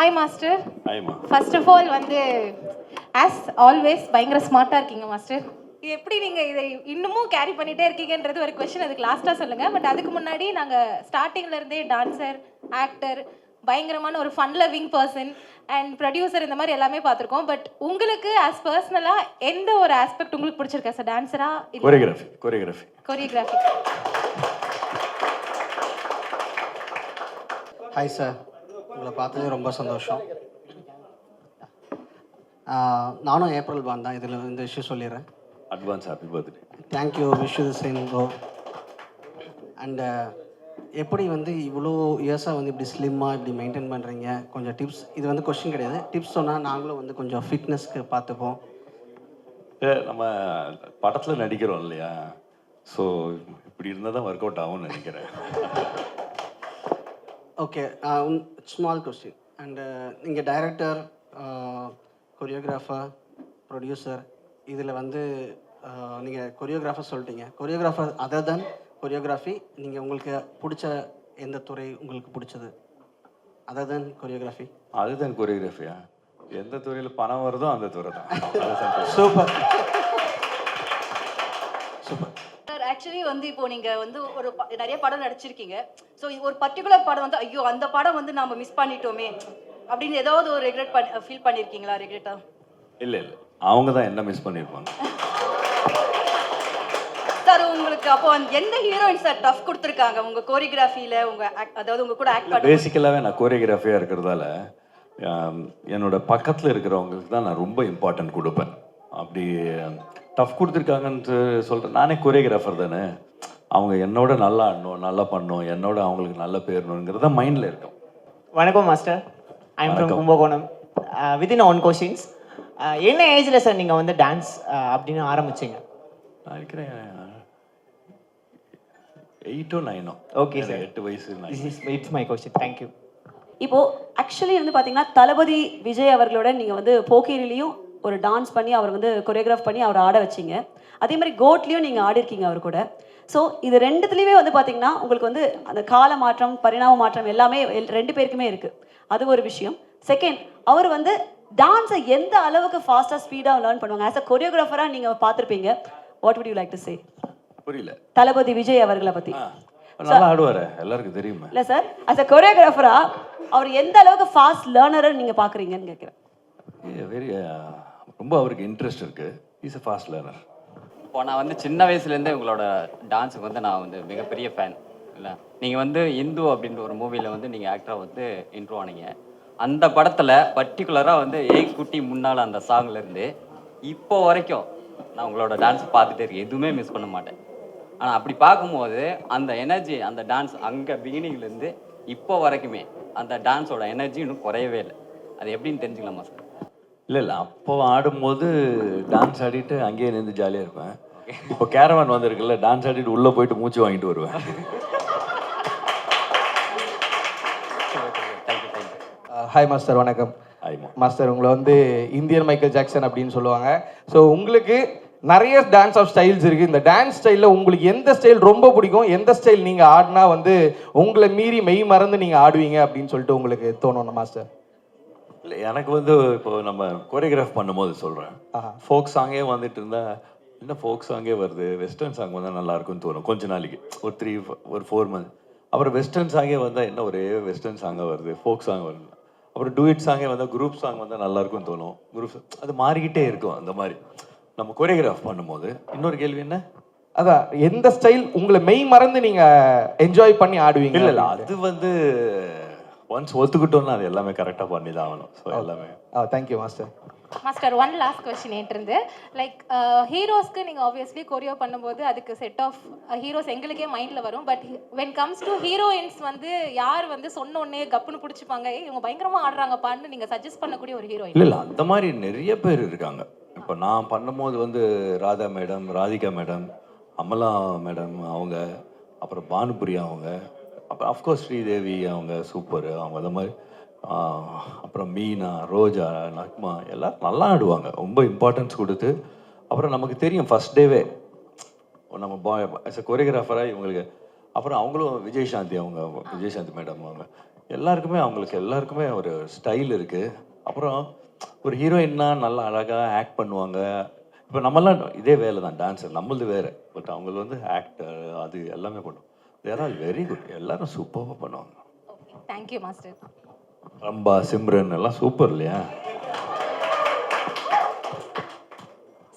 Hi master first of all வந்து as always பயங்கர ஸ்மார்ட்டாக இருக்கீங்க மாஸ்டர் இது எப்படி நீங்கள் இதை இன்னமும் கேரி பண்ணிகிட்டே இருக்கீங்கன்றது ஒரு கொஷின் அதுக்கு லாஸ்ட்டாக சொல்லுங்கள் பட் அதுக்கு முன்னாடி நாங்கள் ஸ்டார்டிங்ல இருந்தே டான்சர் ஆக்டர் பயங்கரமான ஒரு fun loving person and producer இந்த மாதிரி எல்லாமே பார்த்துருக்கோம். பட் உங்களுக்கு ஆஸ் பர்சனலாக எந்த ஒரு ஆஸ்பெக்ட் உங்களுக்கு பிடிச்சிருக்கா? Sir டான்ஸரா choreography choreography choreography hi sir உங்களை பார்த்தது ரொம்ப சந்தோஷம். நானும் ஏப்ரல் பான் தான் இதில் இந்த விஷயம் சொல்லிடுறேன். Advance happy birthday thank you wish the same bro and எப்படி வந்து இவ்வளோ இயர்ஸாக வந்து இப்படி ஸ்லிம்மாக இப்படி மெயின்டைன் பண்ணுறீங்க கொஞ்சம் டிப்ஸ் இது வந்து கொஷின் கிடையாது. டிப்ஸ் சொன்னால் நாங்களும் வந்து கொஞ்சம் ஃபிட்னஸ்க்கு பார்த்துப்போம். நம்ம படத்தில் நடிக்கிறோம் இல்லையா? ஸோ இப்படி இருந்தால் தான் ஒர்க் அவுட் ஆகும்னு நினைக்கிறேன். ஓகே ஸ்மால் கொஸ்டின் அண்டு நீங்கள் டைரக்டர் கொரியோகிராஃபர் ப்ரொடியூசர் இதில் வந்து நீங்கள் கொரியோகிராஃபர் சொல்லிட்டீங்க. கொரியோகிராஃபர் அதர் தென் கொரியோகிராஃபி நீங்கள் உங்களுக்கு பிடிச்ச எந்த துறை உங்களுக்கு பிடிச்சது? அதர் தென் கொரியோகிராஃபி அதுதான் கொரியோகிராஃபியா எந்த துறையில் பணம் வருதோ அந்த துறை தான். சூப்பர் சூப்பர் சார் ஆக்சுவலி வந்து இப்போ நீங்க வந்து ஒரு நிறைய படம் நடிச்சிருக்கீங்க. ஸோ ஒரு பர்டிகுலர் படம் வந்து ஐயோ அந்த படம் வந்து நாம மிஸ் பண்ணிட்டோமே. அப்படின்னு ஏதாவது ஒரு ரெக்ரெட் பண்ணி ஃபீல் பண்ணியிருக்கீங்களா ரெக்ரெட்டா இல்லை இல்லை. அவங்க தான் என்ன மிஸ் பண்ணியிருப்பாங்க சார் உங்களுக்கு அப்போ அந்த எந்த ஹீரோயின் சார் டஃப் கொடுத்துருக்காங்க? உங்க கோரியோகிராஃபில உங்க act- அதாவது உங்க கூட ஆக்ட் பேசிக்கலாகவே நான் கோரியோகிராஃபியாக இருக்கிறதால என்னோட பக்கத்தில் இருக்கிறவங்களுக்கு தான் நான் ரொம்ப இம்பார்ட்டன்ட் கொடுப்பேன். அப்படி டஃப் கொடுத்துருக்காங்கன்னு சொல்கிறேன் நானே கோரியோகிராஃபர் தானே. அவங்க என்னோட நல்லா ஆடணும் நல்லா பண்ணணும் என்னோட அவங்களுக்கு நல்ல பேரணுங்கிறது தான் மைண்டில் இருக்கும் வணக்கம் master. I am from Kumbakonam. Within one questions என்ன ஏஜில் சார் நீங்கள் வந்து டான்ஸ் அப்படின்னு ஆரம்பிச்சீங்க? நான் இருக்கிறேன் எயிட்டோ நைனோ Okay, sir. எட்டு வயசு it's my question thank you இப்போ ஆக்சுவலி வந்து பாத்தீங்கன்னா தளபதி விஜய் அவர்களோட நீங்க வந்து போக்கிரிலையும் ஒரு டான்ஸ் பண்ணி அவர் வந்து கொரியோகிராஃப் பண்ணி அவர் ஆட வச்சீங்க. அதே மாதிரி கோட்லேயும் நீங்கள் ஆடிருக்கீங்க அவர் கூட. ஸோ இது ரெண்டுத்துலேயுமே வந்து பார்த்தீங்கன்னா உங்களுக்கு வந்து அந்த கால மாற்றம் பரிணாம மாற்றம் எல்லாமே எல்- ரெண்டு பேருக்குமே இருக்குது அது ஒரு விஷயம். செகண்ட் அவர் வந்து டான்ஸை எந்த அளவுக்கு ஃபாஸ்ட்டாக ஸ்பீடாக லேர்ன் பண்ணுவாங்க? ஆஸ் அ கொரியோகிராஃபராக நீங்கள் பார்த்துருப்பீங்க what would you like to say புரியல. தளபதி விஜய் அவர்களை பற்றி ஆ, நல்லா ஆடுவாரு. எல்லாருக்கும் தெரியுமே. இல்லை சார் அஸ் அ கொரியோகிராஃபராக அவர் எந்த அளவுக்கு ஃபாஸ்ட் லேர்னரை நீங்கள் பார்க்குறீங்கன்னு கேட்குறேன் வெரி ரொம்ப அவருக்கு இன்ட்ரெஸ்ட் இருக்கு. இஸ் a ஃபாஸ்ட் லேர்னர் இப்போ நான் வந்து சின்ன வயசுலேருந்தே உங்களோட டான்ஸுக்கு வந்து நான் வந்து மிகப்பெரிய ஃபேன் இல்லை? நீங்கள் வந்து இந்து அப்படின்ற ஒரு மூவியில் வந்து நீங்கள் ஆக்டராக வந்து இன்ட்ரோ ஆனீங்க. அந்த படத்தில் பர்டிகுலராக வந்து ஏய் குட்டி முன்னால் அந்த சாங்லேருந்து இப்போ வரைக்கும் நான் உங்களோட டான்ஸ் பார்த்துட்டே இருக்கேன். எதுவுமே மிஸ் பண்ண மாட்டேன். ஆனால் அப்படி பார்க்கும்போது அந்த எனர்ஜி அந்த டான்ஸ் அங்கே பிகினிங்லேருந்து இப்போ வரைக்குமே அந்த டான்ஸோட எனர்ஜி இன்னும் குறையவே இல்லை. அது எப்படின்னு தெரிஞ்சுக்கலாமா சார் இல்லை இல்லை. அப்போ ஆடும்போது டான்ஸ் ஆடிட்டு அங்கேயே நின்று ஜாலியாக இருப்பேன். இப்போ கேரவான் வந்திருக்குல்ல டான்ஸ் ஆடிட்டு உள்ளே போயிட்டு மூச்சு வாங்கிட்டு வருவேன். ஹாய் மாஸ்டர் வணக்கம். ஆயிமா மாஸ்டர் உங்களை வந்து இந்தியன் மைக்கேல் ஜாக்சன் அப்படின்னு சொல்லுவாங்க. ஸோ உங்களுக்கு நிறைய டான்ஸ் ஆஃப் ஸ்டைல்ஸ் இருக்கு. இந்த டான்ஸ் ஸ்டைலில் உங்களுக்கு எந்த ஸ்டைல் ரொம்ப பிடிக்கும்? எந்த ஸ்டைல் நீங்க ஆடினா வந்து உங்களை மீறி மெய் மறந்து நீங்க ஆடுவீங்க அப்படின்னு சொல்லிட்டு உங்களுக்கு தோணும் மாஸ்டர் இல்லை எனக்கு வந்து இப்போ நம்ம கோரியோகிராஃப் பண்ணும்போது சொல்கிறேன். ஃபோக் சாங்கே வந்துட்டு இருந்தா என்ன ஃபோக் சாங்கே வருது? வெஸ்டர்ன் சாங் வந்தால் நல்லா இருக்கும்னு தோணும் கொஞ்ச நாளைக்கு. ஒரு த்ரீ ஒரு ஃபோர் மந்த் அப்புறம் வெஸ்டர்ன் சாங்கே வந்தால் என்ன ஒரே வெஸ்டர்ன் சாங்காக வருது? ஃபோக் சாங் வருது. அப்புறம் டூயிட் சாங்கே வந்தால் குரூப் சாங் வந்தால் நல்லா இருக்கும்னு தோணும். குரூப் அது மாறிக்கிட்டே இருக்கும் அந்த மாதிரி நம்ம கோரியோகிராஃப் பண்ணும்போது. இன்னொரு கேள்வி என்ன? அதான் எந்த ஸ்டைல் உங்களை மெய் மறந்து நீங்க என்ஜாய் பண்ணி ஆடுவீங்க இல்லை அது வந்து ஒன்ஸ் ஒத்துக்கிட்டோம்னா அது எல்லாமே கரெக்டாக பண்ணி தான் ஆகணும். ஸோ எல்லாமே. Thank you master master one last question ஏற்றிருந்து like ஹீரோஸ்க்கு நீங்கள் ஆப்வியஸ்லி கொரியோ பண்ணும்போது அதுக்கு செட் ஆஃப் ஹீரோஸ் எங்களுக்கே மைண்டில் வரும். But when comes to heroines வந்து யார் வந்து சொன்ன உடனே கப்புன்னு பிடிச்சிப்பாங்க "ஏய், இவங்க பயங்கரமாக ஆடுறாங்கப்பான்னு நீங்கள் சஜஸ்ட் பண்ணக்கூடிய ஒரு ஹீரோயின் இல்லை இல்லை அந்த மாதிரி நிறைய பேர் இருக்காங்க. இப்போ நான் பண்ணும்போது வந்து Radha madam Radhika madam Amala madam அவங்க அப்புறம் பானுபிரியா அவங்க அப்புறம் அஃப்கோர்ஸ் ஸ்ரீதேவி அவங்க சூப்பர் அவங்க அந்த மாதிரி அப்புறம் மீனா ரோஜா நக்மா எல்லாம் நல்லா ஆடுவாங்க. ரொம்ப இம்பார்ட்டன்ஸ் கொடுத்து அப்புறம் நமக்கு தெரியும் ஃபஸ்ட் டேவே நம்ம பாய் ஆஸ் அ கொரியோகிராஃபராக இவங்களுக்கு அப்புறம் அவங்களும் விஜய் சாந்தி அவங்க விஜய் சாந்தி மேடம் அவங்க எல்லாருக்குமே அவங்களுக்கு எல்லாருக்குமே ஒரு ஸ்டைல் இருக்குது அப்புறம் ஒரு ஹீரோயின்னா நல்லா அழகாக ஆக்ட் பண்ணுவாங்க. இப்போ நம்மலாம் இதே வேலை தான் டான்ஸர் நம்மளது வேறு. பட் அவங்களுக்கு வந்து ஆக்டர் அது எல்லாமே பண்ணுவோம். தேர் ஆல் வெரி குட் எல்லாரும் சூப்பராக பண்ணுவாங்க. Okay thank you master Rambha Simran எல்லாம் சூப்பர் இல்லையா?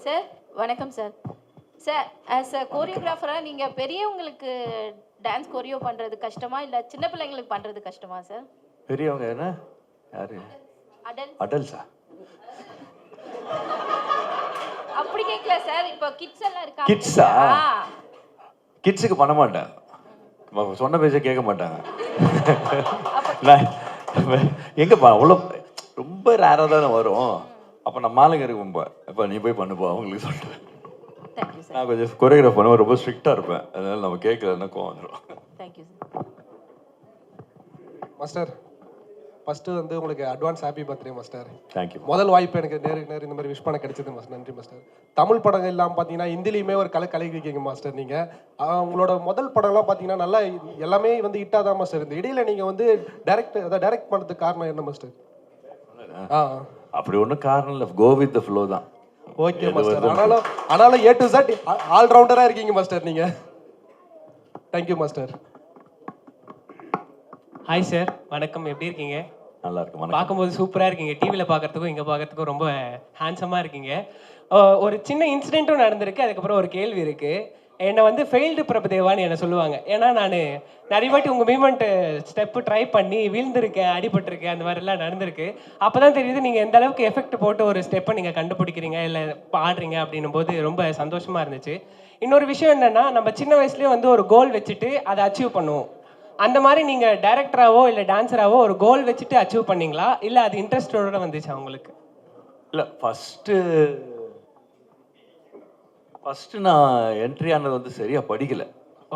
சார் வணக்கம் சார் சார் ஆஸ் அ கோரியோகிராஃபராக நீங்கள் பெரியவங்களுக்கு டான்ஸ் கோரியோ பண்ணுறது கஷ்டமா? இல்லை சின்ன பிள்ளைங்களுக்கு பண்ணுறது கஷ்டமா சார் பெரியவங்க என்ன? யாரு? அடல் அடல்ஸா அப்படி கேட்கல சார் இப்போ கிட்ஸ் எல்லாம் Kids-ஆ? ஆ. கிட்ஸுக்கு பண்ண மாட்டேன். சொன்ன பேச்ச கேட்க மாட்டாங்க. நான் எங்கப்பா அவ்வளோ ரொம்ப ரேராக தானே வரும். அப்போ நம்ம ஆளுங்க இருக்கும் இப்போ நீ போய் பண்ணுப்பா அவங்களுக்கு சொல்லிட்டு நான் கொஞ்சம் கொரியோகிராஃப் பண்ணுவேன் ரொம்ப ஸ்ட்ரிக்டாக இருப்பேன். அதனால நம்ம கேட்கலன்னா கோவம் வந்துடும் மாஸ்டர் ஃபஸ்ட்டு வந்து உங்களுக்கு advance happy birthday master thank you முதல் வாய்ப்பு எனக்கு நேருக்கு நேர் இந்த மாதிரி விஷ் பண்ண கிடைச்சது மாஸ்டர் நன்றி மாஸ்டர் தமிழ் படங்கள் இல்லாமல் பார்த்தீங்கன்னா ஹிந்திலையுமே ஒரு கலை கலைக்கிறீங்க மாஸ்டர் நீங்கள் உங்களோட முதல் படம்லாம் பார்த்தீங்கன்னா நல்லா எல்லாமே வந்து ஹிட்டாக தான் மாஸ்டர் இந்த இடையில நீங்கள் வந்து டைரக்ட் அதாவது டைரக்ட் பண்ணுறதுக்கு காரணம் என்ன மாஸ்டர் ஆ அப்படி ஒன்றும் காரணம் இல்லை. கோ வித் த ஃப்ளோ தான். ஓகே மாஸ்டர் ஆனாலும் ஆனாலும் ஏ டு Z ஆல் ரவுண்டராக இருக்கீங்க மாஸ்டர் நீங்கள் தேங்க்யூ மாஸ்டர் ஹாய் சார் வணக்கம். எப்படி இருக்கீங்க? நல்லா இருக்கு வணக்கம். பார்க்கும்போது சூப்பராக இருக்கீங்க. டிவியில் பார்க்கறதுக்கும் இங்கே பார்க்கறதுக்கும் ரொம்ப ஹேண்ட்ஸமாக இருக்கீங்க. ஒரு சின்ன இன்சிடென்ட்டும் நடந்திருக்கு. அதுக்கப்புறம் ஒரு கேள்வி இருக்குது என்னை வந்து ஃபெயில்டு பிரபுதேவான்னு என்னை சொல்லுவாங்க. ஏன்னா நான் நிறைய வாட்டி உங்கள் மூமெண்ட் ஸ்டெப்பு ட்ரை பண்ணி வீழ்ந்திருக்கேன் அடிபட்டிருக்கேன் அந்த மாதிரிலாம் நடந்திருக்கு. அப்போ தான் தெரியுது நீங்கள் எந்த அளவுக்கு எஃபெக்ட் போட்டு ஒரு ஸ்டெப்பை நீங்கள் கண்டுபிடிக்கிறீங்க இல்லை பாடுறீங்க அப்படின்னும் போது ரொம்ப சந்தோஷமாக இருந்துச்சு. இன்னொரு விஷயம் என்னென்னா நம்ம சின்ன வயசுலேயே வந்து ஒரு கோல் வச்சுட்டு அதை அச்சீவ் பண்ணுவோம். அந்த மாதிரி நீங்க டைரக்டராவோ இல்ல டான்சராவோ ஒரு கோல் வச்சுட்டு அச்சீவ் பண்ணீங்களா? இல்ல அது இன்ட்ரெஸ்டோட வந்துச்சா உங்களுக்கு? இல்லை ஃபஸ்ட்டு ஃபஸ்ட்டு நான் என்ட்ரி ஆனது வந்து சரியாக படிக்கல.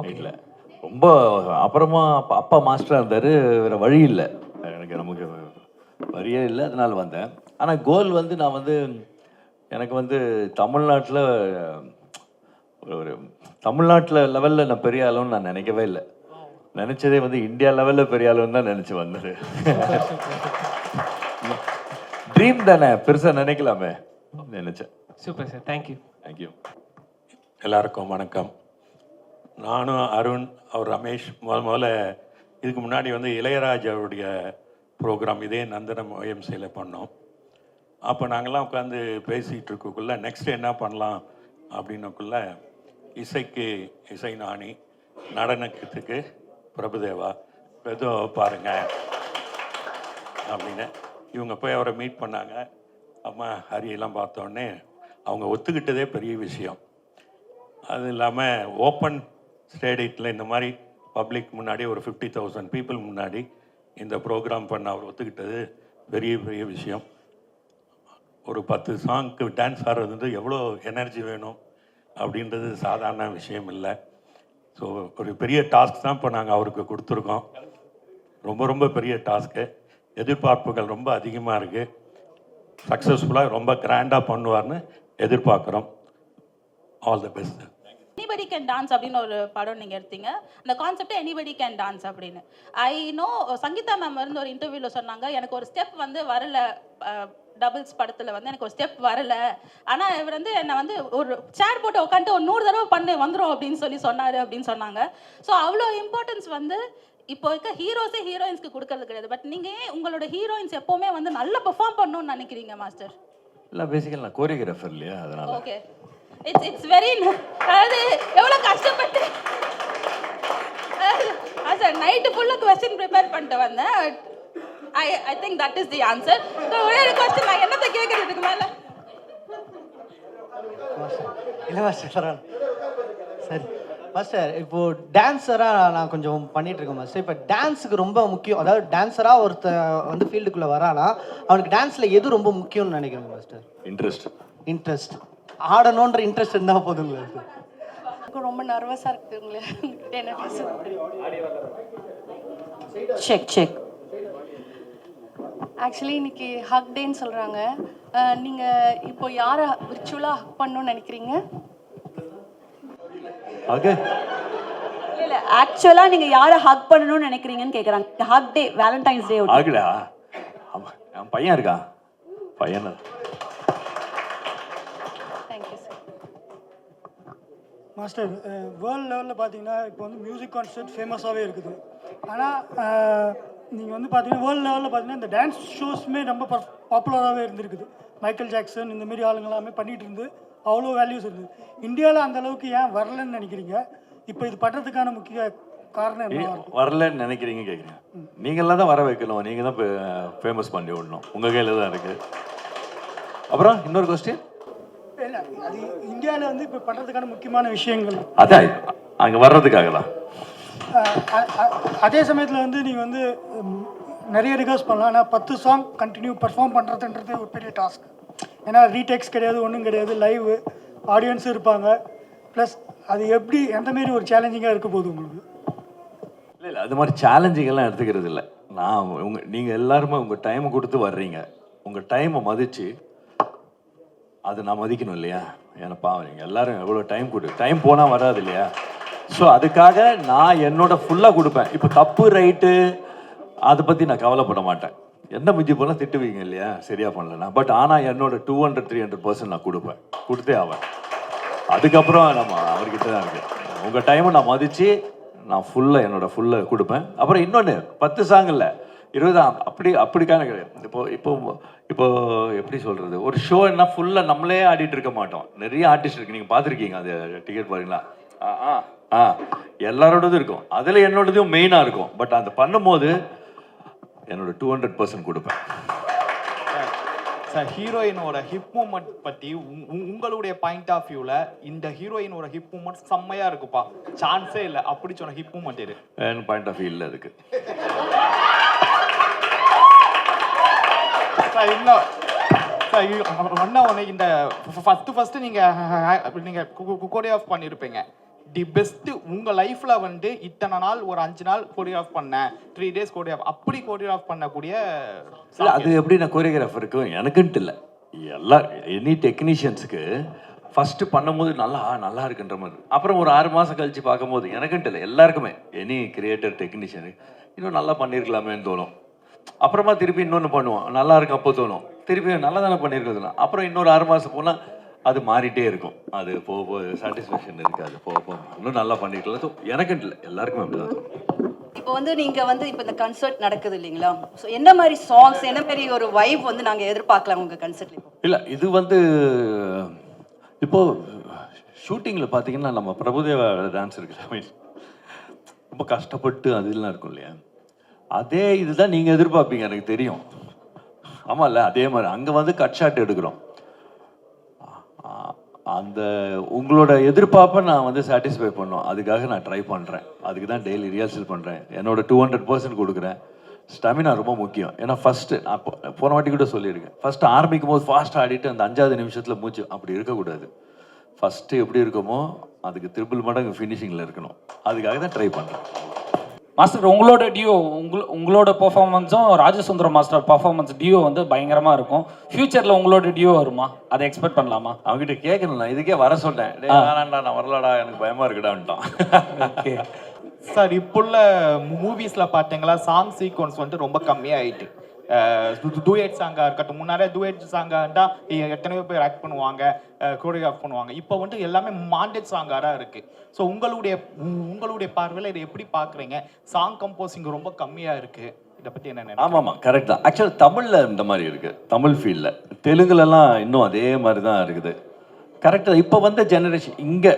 வீட்டில் ரொம்ப அப்புறமா அப்பா மாஸ்டராக இருந்தார் வேறு வழி இல்லை. எனக்கு நமக்கு வழியே இல்லை அதனால வந்தேன். ஆனால் கோல் வந்து நான் வந்து எனக்கு வந்து தமிழ்நாட்டில் ஒரு தமிழ்நாட்டில் லெவலில் நான் பெரிய ஆளுன்னு நான் நினைக்கவே இல்லை. நினச்சதே வந்து இந்தியா லெவலில் பெரிய ஆளுன்னு தான் நினச்சி வந்தது. ட்ரீம் தானே? பெருசாக நினைக்கலாமே நினச்சேன். சூப்பர் சார் தேங்க்யூ தேங்க்யூ எல்லாருக்கும் வணக்கம். நானும் அருண் அவர் ரமேஷ் முத முதல்ல இதுக்கு முன்னாடி வந்து இளையராஜாவுடைய ப்ரோக்ராம் இதே நந்தனம் OMC-ல பண்ணோம். அப்போ நாங்கள்லாம் உட்காந்து பேசிகிட்டு இருக்கக்குள்ள நெக்ஸ்ட் என்ன பண்ணலாம் அப்படின்னக்குள்ள இசைக்கு இசை நாணி நடனத்துக்கு பிரபுதேவா ஏதோ பாருங்க. அப்படின்னு இவங்க போய் அவரை மீட் பண்ணாங்க. அம்மா ஹரியெல்லாம் பார்த்தோன்னே அவங்க ஒத்துக்கிட்டதே பெரிய விஷயம். அது இல்லாமல் ஓப்பன் ஸ்டேடியத்தில் இந்த மாதிரி பப்ளிக் முன்னாடி ஒரு ஃபிஃப்டி தௌசண்ட் பீப்புள் முன்னாடி இந்த ப்ரோக்ராம் பண்ண அவர் ஒத்துக்கிட்டது பெரிய பெரிய விஷயம். ஒரு பத்து சாங்க்கு டான்ஸ் ஆடுறது வந்து எவ்வளோ எனர்ஜி வேணும் அப்படின்றது சாதாரண விஷயம் இல்லை. ஸோ ஒரு பெரிய டாஸ்க் தான் இப்போ நாங்கள் அவருக்கு கொடுத்துருக்கோம். ரொம்ப ரொம்ப பெரிய டாஸ்க்கு எதிர்பார்ப்புகள் ரொம்ப அதிகமாக இருக்குது சக்ஸஸ்ஃபுல்லாக ரொம்ப கிராண்டாக பண்ணுவார்னு எதிர்பார்க்குறோம். All the best anybody can dance அப்படின்னு ஒரு படம் நீங்கள் எடுத்தீங்க. அந்த கான்செப்டே எனிபடி கேன் டான்ஸ் அப்படின்னு. ஐ நோ சங்கீதா மேம் வந்து ஒரு இன்டர்வியூவில் சொன்னாங்க எனக்கு ஒரு ஸ்டெப் வந்து வரல டபுள்ஸ் படத்தில் வந்து எனக்கு ஒரு ஸ்டெப் வரல. ஆனால் இவர் வந்து என்னை வந்து ஒரு சேர் போட்டு உட்காந்துட்டு ஒரு நூறு தடவை பண்ணு வந்துடும் அப்படின்னு சொல்லி சொன்னார் அப்படின்னு சொன்னாங்க. ஸோ அவ்வளோ இம்பார்ட்டன்ஸ் வந்து இப்போ இருக்க ஹீரோஸே ஹீரோயின்ஸ்க்கு கொடுக்கறது கிடையாது. பட் நீங்கள் உங்களோட ஹீரோயின்ஸ் எப்போவுமே வந்து நல்லா பெர்ஃபார்ம் பண்ணணும்னு நினைக்கிறீங்க மாஸ்டர் இல்லை பேசிக்கலி நான் கோரியோகிராஃபர் இல்லையா அதனால். ஓகே இட்ஸ் இட்ஸ் வெரி அதாவது எவ்வளோ கஷ்டப்பட்டு சார் நைட்டு ஃபுல்லாக கொஸ்டின் ப்ரிப்பேர் பண்ணிட்டு வந்தேன். I I think that is the answer so ஒரே ஒரு கொஸ்டின் நான் என்னத்தை கேட்குறதுக்கு மேலே? இல்லை மாஸ்டர் பரவாயில்ல. சரி மாஸ்டர் இப்போ டான்ஸராக நான் கொஞ்சம் பண்ணிட்டு இருக்கேன் மாஸ்டர் இப்போ டான்ஸுக்கு ரொம்ப முக்கியம். அதாவது டான்ஸராக ஒருத்த வந்து ஃபீல்டுக்குள்ளே வரானா அவனுக்கு டான்ஸில் எது ரொம்ப முக்கியம்னு நினைக்கிறேன் மாஸ்டர் இன்ட்ரெஸ்ட் இன்ட்ரெஸ்ட் ஆடணுன்ற இன்ட்ரெஸ்ட் இருந்தால் போதுங்களா ரொம்ப நர்வஸாக இருக்குதுங்களே என்ன பேசுறது செக் செக் ஆக்சுவலி இன்னைக்கு ஹக் டேன்னு சொல்கிறாங்க நீங்கள் இப்போ யாரை விர்ச்சுவலாக ஹக் பண்ணணும்னு நினைக்கிறீங்க? ஆக இல்லை ஆக்சுவலா நீங்க யாரை ஹக் பண்ணணும்னு நினைக்கிறீங்கன்னு கேக்குறாங்க. Hug day Valentine's day? அவன் அவன் பையன் இருக்கான். பையன் தேங்க்யூ சார் மாஸ்டர் வேர்ல்டு லெவலில் பார்த்தீங்கன்னா இப்போ வந்து மியூசிக் கான்சர்ட் ஃபேமஸாகவே இருக்குது. ஆனால் நீங்கள் வந்து பார்த்தீங்கன்னா வேர்ல்டு லெவலில் பார்த்தீங்கன்னா இந்த டான்ஸ் ஷோஸுமே ரொம்ப பாப்புலராகவே இருந்திருக்குது. மைக்கேல் ஜாக்சன் இந்த மாதிரி ஆளுங்க எல்லாமே பண்ணிகிட்டு இருந்து அவ்வளோ வேல்யூஸ் இருக்குது இந்தியாவில் அந்த அளவுக்கு ஏன் வரலன்னு நினைக்கிறீங்க? இப்போ இது பண்ணுறதுக்கான முக்கிய காரணம் என்ன வரலன்னு நினைக்கிறீங்க கேட்குறீங்க நீங்களாம் தான் வர வைக்கணும். நீங்கள் தான் ஃபேமஸ் பண்ணி விடணும் உங்கள் கையில் தான் இருக்குது அப்புறம் இன்னொரு கொஸ்டின் அது இந்தியாவில் வந்து இப்போ பண்ணுறதுக்கான முக்கியமான விஷயங்கள். அதான் அங்கே வர்றதுக்காக தான் அதே சமயத்தில் வந்து நீங்கள் வந்து நிறைய ரிகர்ஸ் பண்ணலாம். ஆனால் பத்து சாங் கண்டினியூ பர்ஃபார்ம் பண்ணுறதுன்றது ஒரு பெரிய டாஸ்க் ஏன்னா ரீடெக்ஸ் கிடையாது ஒன்றும் கிடையாது. லைவ் ஆடியன்ஸும் இருப்பாங்க. ப்ளஸ் அது எப்படி எந்த மாரி ஒரு சேலஞ்சிங்காக இருக்க போகுது உங்களுக்கு? இல்லை இல்லை அது மாதிரி சேலஞ்சிங் எல்லாம் எடுத்துக்கிறது இல்லை நான் உங்கள் நீங்கள் எல்லாருமே உங்கள் டைமை கொடுத்து வர்றீங்க. உங்கள் டைமை மதித்து அது நான் மதிக்கணும் இல்லையா? ஏன்னா பாவம் நீங்கள் எல்லாரும் எவ்வளோ டைம் கொடு டைம் போனால் வராது இல்லையா? ஸோ அதுக்காக நான் என்னோட ஃபுல்லாக கொடுப்பேன். இப்போ தப்பு ரைட்டு அதை பற்றி நான் கவலைப்பட மாட்டேன். என்ன மிஞ்சி போனால் திட்டுவீங்க இல்லையா? சரியாக பண்ணலன்னா. பட் ஆனால் என்னோட two hundred three hundred percent நான் கொடுப்பேன். கொடுத்தே ஆவேன். அதுக்கப்புறம் நம்ம அவர்கிட்ட தான் இருக்கு. உங்கள் டைமை நான் மதித்து நான் ஃபுல்லாக என்னோட ஃபுல்லாக கொடுப்பேன். அப்புறம் இன்னொன்று பத்து சாங் இல்லை. இருபது அப்படி அப்படிக்கான கிடையாது இப்போ இப்போ இப்போ எப்படி சொல்கிறது ஒரு ஷோ என்ன ஃபுல்லாக நம்மளே ஆடிட்டு இருக்க மாட்டோம். நிறைய ஆர்டிஸ்ட் இருக்கு. நீங்கள் பார்த்துருக்கீங்க அது டிக்கெட் பாருங்களா ஆ ஆ. ஆ எல்லாரோடதும் இருக்கும். அதில் என்னோடதும் மெயினாக இருக்கும். பட் அந்த பண்ணும்போது என்னோட டூ ஹண்ட்ரட் பர்சன்ட் கொடுப்பேன். சார் ஹீரோயினோட ஹிப் மூமெண்ட் உங்- உங்களுடைய பாயிண்ட் ஆஃப் வியூல இந்த ஹீரோயினோட ஹிப் மூமெண்ட் செம்மையா இருக்குப்பா. சான்ஸே இல்ல. அப்படி சொன்ன ஹிப் மூமெண்ட் இது பாயிண்ட் ஆஃப் வியூ இல்லை அதுக்கு சார் இன்னும் சார் ஒன்னா ஒன்று இந்த ஃபர்ஸ்ட் ஃபர்ஸ்ட் நீங்க அஹ், நீங்க கோரியோகிராஃப் பண்ணியிருப்பீங்க தி பெஸ்ட் உங்க லைஃப்ல வந்து இத்தனை நாள் ஒரு அஞ்சு நாள் கோரியோகிராஃப் பண்ணேன் த்ரீ டேஸ் கோரியோகிராஃப் அப்படி கோரியோகிராஃப் பண்ணக்கூடிய இல்லை அது எப்படி நான் கோரியோகிராஃபருக்கு எனக்குன்ட்டு இல்லை. எல்லா எனி டெக்னீஷியன்ஸுக்கு ஃபஸ்ட்டு பண்ணும்போது நல்லா நல்லா இருக்குன்ற மாதிரி. அப்புறம் ஒரு ஆறு மாதம் கழிச்சு பார்க்கும்போது எனக்குன்ட்டு இல்லை எல்லாருக்குமே. எனி கிரியேட்டர் டெக்னீஷியனு இன்னும் நல்லா பண்ணியிருக்கலாமேன்னு தோணும். அப்புறமா திருப்பி இன்னொன்று பண்ணுவோம் நல்லா இருக்கு அப்போ தோணும். திருப்பி நல்லா தானே பண்ணியிருக்கிறதுனா அப்புறம் இன்னொரு ஆறு மாதம் போனால் அது மாறிட்டே இருக்கும். அது போக போக சாட்டிஸ்ஃபேக்ஷன் இருக்காது போக போக இன்னும் நல்லா பண்ணிருக்கலாம். So, எனக்குன்ட்டு இல்லை. எல்லாருக்குமே அப்படி தான் தோணும். இப்போ வந்து நீங்க வந்து இப்போ இந்த கன்சர்ட் நடக்குது இல்லைங்களா? ஸோ என்ன மாதிரி சாங்ஸ் என்ன மாதிரி ஒரு வைப் வந்து நாங்க எதிர்பார்க்கலாம் உங்க கன்சர்ட்ல இல்லை இது வந்து இப்போ ஷூட்டிங்கில் பார்த்தீங்கன்னா நம்ம பிரபுதேவா டான்ஸ் இருக்கு ரொம்ப கஷ்டப்பட்டு அதெல்லாம் இருக்கும் இல்லையா? அதே இதுதான் நீங்கள் எதிர்பார்ப்பீங்க எனக்கு தெரியும். ஆமாம்ல அதே மாதிரி. அங்கே வந்து கட் ஷாட் எடுக்கிறோம். அந்த உங்களோட எதிர்பார்ப்பை நான் வந்து சாட்டிஸ்ஃபை பண்ணோம். அதுக்காக நான் ட்ரை பண்ணுறேன் அதுக்கு தான் டெய்லி ரிஹர்சல் பண்ணுறேன் என்னோட டூ ஹண்ட்ரட் பர்சன்ட் கொடுக்குறேன். ஸ்டமினா ரொம்ப முக்கியம். ஏன்னா ஃபஸ்ட்டு நான் போன வாட்டி கூட சொல்லியிருக்கேன். ஃபஸ்ட்டு ஆரம்பிக்கும் போது ஃபாஸ்ட் ஆடிட்டு அந்த அஞ்சாவது நிமிஷத்தில் மூச்சு அப்படி இருக்கக்கூடாது. ஃபஸ்ட்டு எப்படி இருக்குமோ அதுக்கு த்ரிபிள் மடங்கு ஃபினிஷிங்கில் இருக்கணும். அதுக்காக தான் ட்ரை பண்ணுறேன் மாஸ்டர் உங்களோட டியோ உங்கள உங்களோட பெர்ஃபார்மன்ஸும் ராஜசுந்தரம் மாஸ்டர் பர்ஃபார்மன்ஸ் டியோ வந்து பயங்கரமா இருக்கும். ஃபியூச்சர்ல உங்களோட டியோ வருமா? அதை எக்ஸ்பெக்ட் பண்ணலாமா? அவங்ககிட்ட கேட்கணும் நான் இதுக்கே வர சொன்னேன் டேய் வேணாண்டா நான் வரலடா எனக்கு பயமா இருக்குடான்ட்டான் சார் இப்புள்ள மூவிஸ்ல பாத்தீங்களா சாங் சீக்வன்ஸ் வந்து ரொம்ப கம்மியாயிட்டு. டூயட் சாங்காக இருக்கட்டும் முன்னாடியே டூயட் சாங்காக இருந்தால் எத்தனையோ பேர் ஆக்ட் பண்ணுவாங்க கோரியோகிராஃப் பண்ணுவாங்க. இப்போ வந்து எல்லாமே மாண்டட் சாங்காராக இருக்குது ஸோ உங்களுடைய உங்களுடைய பார்வையில் இதை எப்படி பார்க்குறீங்க? சாங் கம்போசிங் ரொம்ப கம்மியாக இருக்குது இதை பற்றி என்ன ஆமாம் ஆமாம் கரெக்ட் தான். ஆக்சுவலி தமிழில் இந்த மாதிரி இருக்குது தமிழ் ஃபீல்டில் தெலுங்குலலாம் இன்னும் அதே மாதிரி தான் இருக்குது. கரெக்டாக தான். இப்போ வந்த ஜெனரேஷன் இங்கே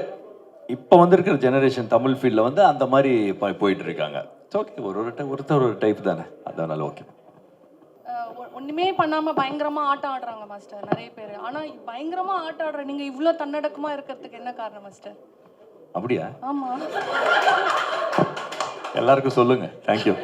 இப்போ வந்திருக்கிற ஜெனரேஷன் தமிழ் ஃபீல்டில் வந்து அந்த மாதிரி போயிட்டு இருக்காங்க. ஓகே ஒரு ஒரு ஒருத்தர் ஒரு டைப் தானே. அதனால ஓகே ஒன்றுமே பண்ணாமல் பயங்கரமாக ஆட்டம் ஆடுறாங்க மாஸ்டர் நிறைய பேர். ஆனால் பயங்கரமாக ஆட்டம் ஆடுற நீங்கள் இவ்வளோ தன்னடக்கமாக இருக்கிறதுக்கு என்ன காரணம் மாஸ்டர் அப்படியா? ஆமாம் எல்லாருக்கும் சொல்லுங்க. தேங்க்யூ